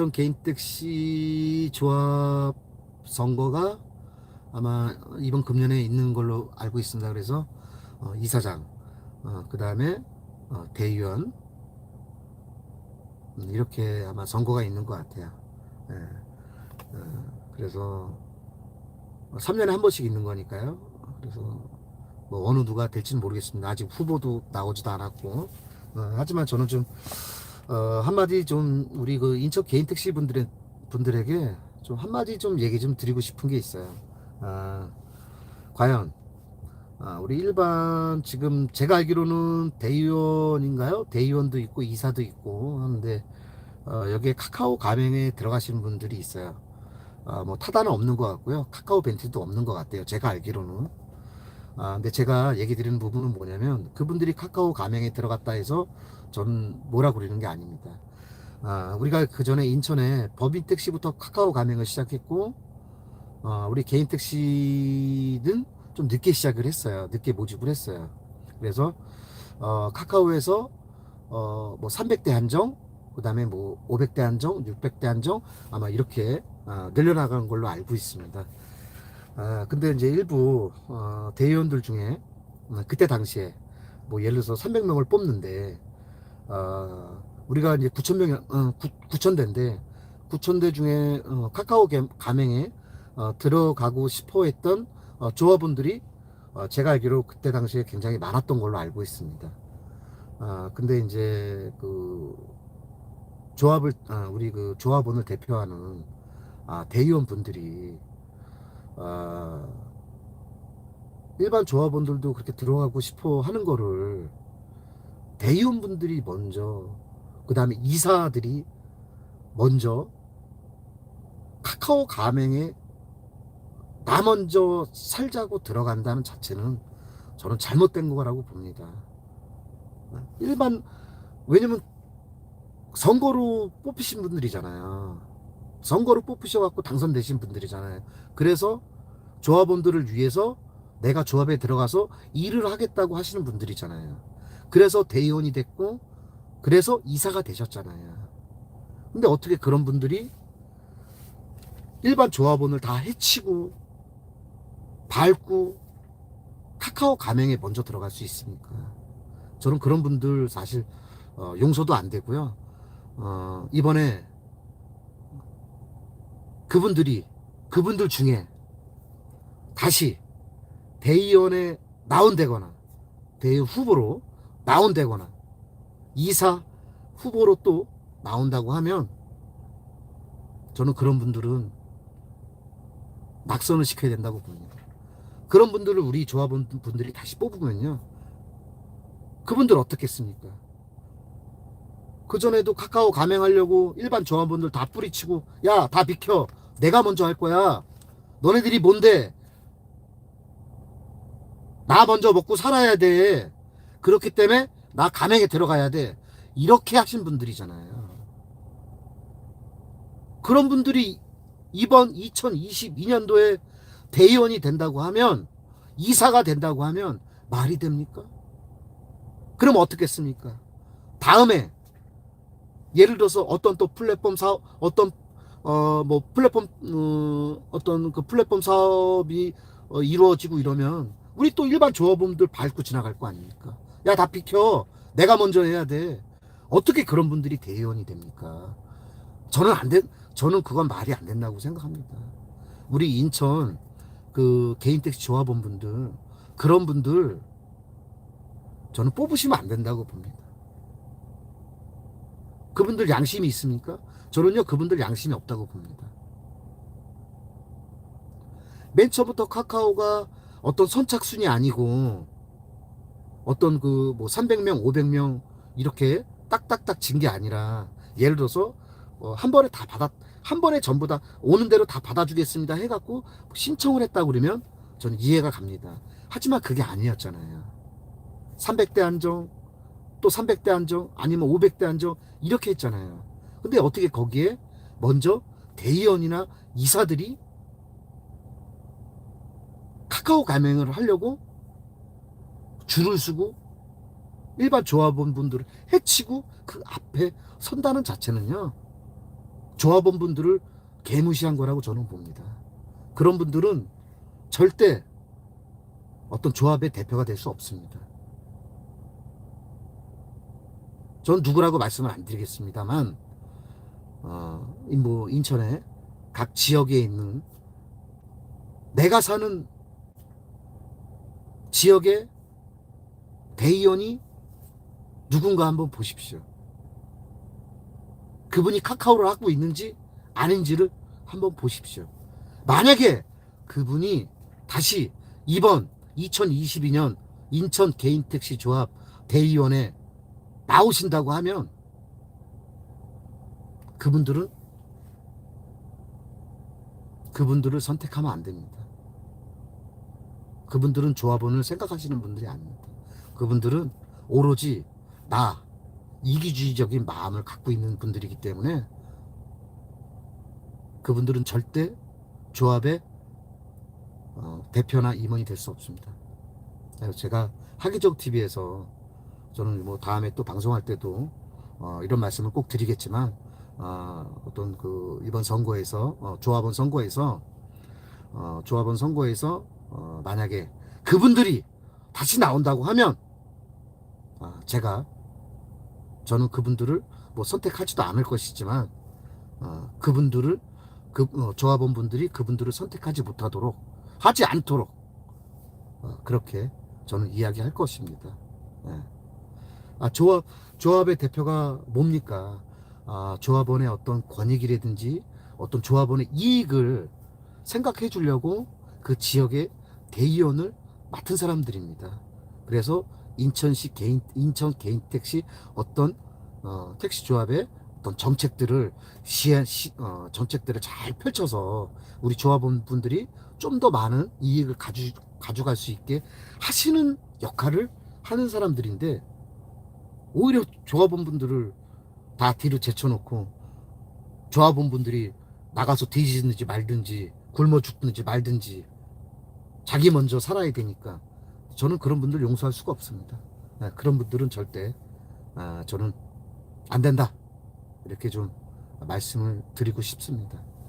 인천 개인 택시 조합 선거가 아마 이번 금년에 있는 걸로 알고 있습니다. 그래서 어, 이사장, 어, 그 다음에 어, 대의원 음, 이렇게 아마 선거가 있는 것 같아요. 예. 어, 그래서 3년에 한 번씩 있는 거니까요. 그래서 뭐 어느 누가 될지는 모르겠습니다. 아직 후보도 나오지도 않았고. 어, 하지만 저는 좀 어, 한마디 좀 우리 그 인천 개인 택시 분들의 분들에게 좀 한마디 좀 얘기 좀 드리고 싶은 게 있어요. 아, 과연 아, 우리 일반 지금 제가 알기로는 대의원인가요? 대의원도 있고 이사도 있고 하는데 어, 여기에 카카오 가맹에 들어가시는 분들이 있어요. 아, 뭐 타다는 없는 것 같고요. 카카오 벤트도 없는 것 같아요. 제가 알기로는. 아, 근데 제가 얘기 드리는 부분은 뭐냐면 그분들이 카카오 가맹에 들어갔다 해서 저는 뭐라 그러는 게 아닙니다. 아, 우리가 그 전에 인천에 법인 택시부터 카카오 가맹을 시작했고, 어, 우리 개인 택시는 좀 늦게 시작을 했어요. 늦게 모집을 했어요. 그래서, 어, 카카오에서, 어, 뭐 300대 한정, 그 다음에 뭐 500대 한정, 600대 한정, 아마 이렇게, 어, 늘려나가는 걸로 알고 있습니다. 아, 근데 이제 일부, 어, 대의원들 중에, 어, 그때 당시에, 뭐 예를 들어서 300명을 뽑는데, 어, 우리가 이제 9천 명, 어, 9 천 대인데 9천 대 중에 어, 카카오 개- 가맹에 어, 들어가고 싶어 했던 어, 조합원들이 어, 제가 알기로 그때 당시에 굉장히 많았던 걸로 알고 있습니다. 아, 근데 이제 그 조합을 아, 우리 그 조합원을 대표하는 아, 대의원 분들이 아, 일반 조합원들도 그렇게 들어가고 싶어 하는 거를 대의원분들이 먼저 그 다음에 이사들이 먼저 카카오 가맹에 나 먼저 살자고 들어간다는 자체는 저는 잘못된 거라고 봅니다. 일반 왜냐면 선거로 뽑히신 분들이잖아요. 선거로 뽑히셔갖고 당선되신 분들이잖아요. 그래서 조합원들을 위해서 내가 조합에 들어가서 일을 하겠다고 하시는 분들이잖아요. 그래서 대의원이 됐고 그래서 이사가 되셨잖아요. 근데 어떻게 그런 분들이 일반 조합원을 다 해치고 밟고 카카오 가맹에 먼저 들어갈 수 있습니까? 저는 그런 분들 사실 어, 용서도 안 되고요. 어, 이번에 그분들이 그분들 중에 다시 대의원에 나온다거나 대의원 후보로 나온다거나 이사 후보로 또 나온다고 하면 저는 그런 분들은 낙선을 시켜야 된다고 봅니다. 그런 분들을 우리 조합원 분들이 다시 뽑으면요. 그분들 어떻겠습니까? 그전에도 카카오 가맹하려고 일반 조합원들 다 뿌리치고 야 다 비켜 내가 먼저 할 거야 너네들이 뭔데 나 먼저 먹고 살아야 돼 그렇기 때문에 나 가맹에 들어가야 돼 이렇게 하신 분들이잖아요 그런 분들이 이번 2022년도에 대의원이 된다고 하면 이사가 된다고 하면 말이 됩니까? 그럼 어떻겠습니까? 다음에 예를 들어서 어떤 또 플랫폼 사업 어떤 어 뭐 플랫폼 어, 어떤 그 플랫폼 사업이 어, 이루어지고 이러면 우리 또 일반 조합원들 밟고 지나갈 거 아닙니까? 야 다 비켜 내가 먼저 해야 돼 어떻게 그런 분들이 대의원이 됩니까? 저는 안 된, 저는 그건 말이 안 된다고 생각합니다. 우리 인천 그 개인 택시 조합원 분들 그런 분들 저는 뽑으시면 안 된다고 봅니다. 그분들 양심이 있습니까? 저는요 그분들 양심이 없다고 봅니다. 맨 처음부터 카카오가 어떤 선착순이 아니고 어떤 그 뭐 300명, 500명 이렇게 딱딱딱 진 게 아니라 예를 들어서 어, 한 번에 다 받아 한 번에 전부 다 오는 대로 다 받아주겠습니다 해갖고 신청을 했다 그러면 저는 이해가 갑니다. 하지만 그게 아니었잖아요. 300대 한정 또 300대 한정 아니면 500대 한정 이렇게 했잖아요. 근데 어떻게 거기에 먼저 대의원이나 이사들이 카카오 가맹을 하려고 줄을 서고 일반 조합원 분들을 해치고 그 앞에 선다는 자체는요 조합원 분들을 개무시한 거라고 저는 봅니다. 그런 분들은 절대 어떤 조합의 대표가 될 수 없습니다. 전 누구라고 말씀을 안 드리겠습니다만, 어, 이 뭐, 인천의 각 지역에 있는 내가 사는 지역의 대의원이 누군가 한번 보십시오. 그분이 카카오를 하고 있는지 아닌지를 한번 보십시오. 만약에 그분이 다시 이번 2022년 인천 개인택시 조합 대의원에 나오신다고 하면 그분들은 그분들을 선택하면 안 됩니다. 그분들은 조합원을 생각하시는 분들이 아닙니다. 그분들은 오로지 나 이기주의적인 마음을 갖고 있는 분들이기 때문에 그분들은 절대 조합의 어, 대표나 임원이 될 수 없습니다. 제가 하기적 TV에서 저는 뭐 다음에 또 방송할 때도 어, 이런 말씀을 꼭 드리겠지만 어, 어떤 그 이번 선거에서 어, 조합원 선거에서 어, 조합원 선거에서 어, 만약에 그분들이 다시 나온다고 하면 아, 제가 저는 그분들을 뭐 선택하지도 않을 것이지만 어, 그분들을 그 어, 조합원 분들이 그분들을 선택하지 못하도록 하지 않도록 어, 그렇게 저는 이야기할 것입니다. 예. 아 조합 조합의 대표가 뭡니까? 아 조합원의 어떤 권익이라든지 어떤 조합원의 이익을 생각해 주려고 그 지역의 대의원을 맡은 사람들입니다. 그래서 인천시 개인 인천 개인 택시 어떤 어, 택시 조합의 어떤 정책들을 시행 시, 어, 정책들을 잘 펼쳐서 우리 조합원 분들이 좀 더 많은 이익을 가져 가져갈 수 있게 하시는 역할을 하는 사람들인데 오히려 조합원 분들을 다 뒤로 제쳐놓고 조합원 분들이 나가서 뒤지든지 말든지 굶어 죽든지 말든지 자기 먼저 살아야 되니까 저는 그런 분들 용서할 수가 없습니다. 네, 그런 분들은 절대 아, 저는 안 된다 이렇게 좀 말씀을 드리고 싶습니다.